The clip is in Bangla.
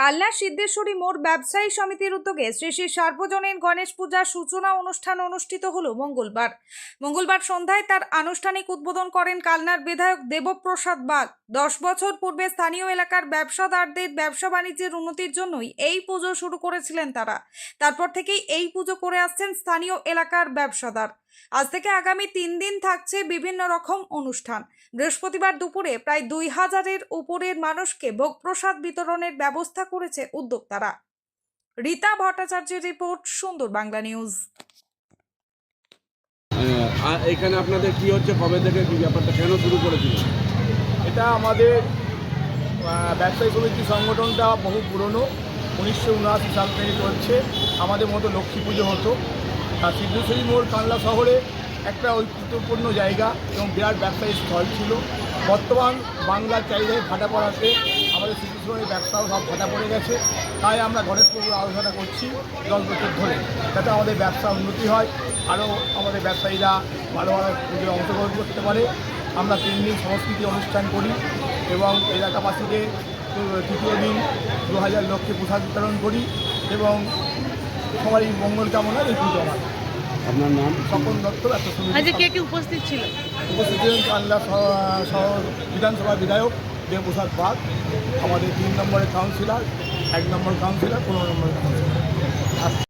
কাল্লা সিদ্ধেশ্বরী মোড় ব্যবসায়ী সমিতির উদ্যোগে শ্রী শ্রী সার্বজনীন গণেশ পূজার সূচনা অনুষ্ঠান অনুষ্ঠিত হল মঙ্গলবার। মঙ্গলবার সন্ধ্যায় তার আনুষ্ঠানিক উদ্বোধন করেন কালনার বিধায়ক দেবপ্রসাদ বাগ। দশ বছর পূর্বে স্থানীয় এলাকার ব্যবসাদারদের ব্যবসা বাণিজ্যের উন্নতির জন্যই এই পুজো শুরু করেছিলেন তারা। তারপর থেকেই এই পুজো করে আসছেন স্থানীয় এলাকার ব্যবসাদার। আজ থেকে আগামী তিন দিন থাকছে বিভিন্ন রকম অনুষ্ঠান। বৃহস্পতিবার দুপুরে প্রায় দুই হাজারের উপরের মানুষকে ভোগ প্রসাদ বিতরণের ব্যবস্থা করেছে উদ্যোক্তারা। রীতা ভট্টাচার্যের রিপোর্ট, সুন্দর বাংলা নিউজ। এখানে আপনাদের কি হচ্ছে? কবে থেকে কি ব্যাপারটা? কেন শুরু করেছিল এটা আমাদের ব্যবসায়ী সমিতি সংগঠনটা বহু পুরনো, উনিশশো উনআশি সাল থেকে চলছে। আমাদের মতো লক্ষ্মী পুজো হতো। আর সিদ্ধেশ্বরী মোড় কানলা শহরে একটা ঐতিহ্যপূর্ণ জায়গা এবং বিরাট ব্যবসায়ী স্থল ছিল। বর্তমান বাংলার চাহিদায় ভাটা পড়াতে আমাদের সিদ্ধেশ্বরের ব্যবসাও সব ভাটা পড়ে গেছে। তাই আমরা গণেশ পুজোর আলোচনা করছি দশ বছর ধরে, যাতে আমাদের ব্যবসা উন্নতি হয়। আরও আমাদের ব্যবসায়ীরা ভালো ভালো পুজোয় অংশগ্রহণ করতে পারে। আমরা তিন দিন সংস্কৃতি অনুষ্ঠান করি এবং এলাকাবাসীকে তৃতীয় দিন দু হাজার লক্ষে প্রসাদ বিতরণ করি এবং সবারই মঙ্গল কামনা এই পুজো আমার। আপনার নাম? স্বপন দত্ত এত আজকে কে কে উপস্থিত ছিল? উপস্থিত ছিলেন শহর- শহর বিধানসভা বিধায়ক দেবপ্রসাদ বাগ আমাদের তিন নম্বরের কাউন্সিলর এক নম্বর কাউন্সিলর পনেরো নম্বরের কাউন্সিলর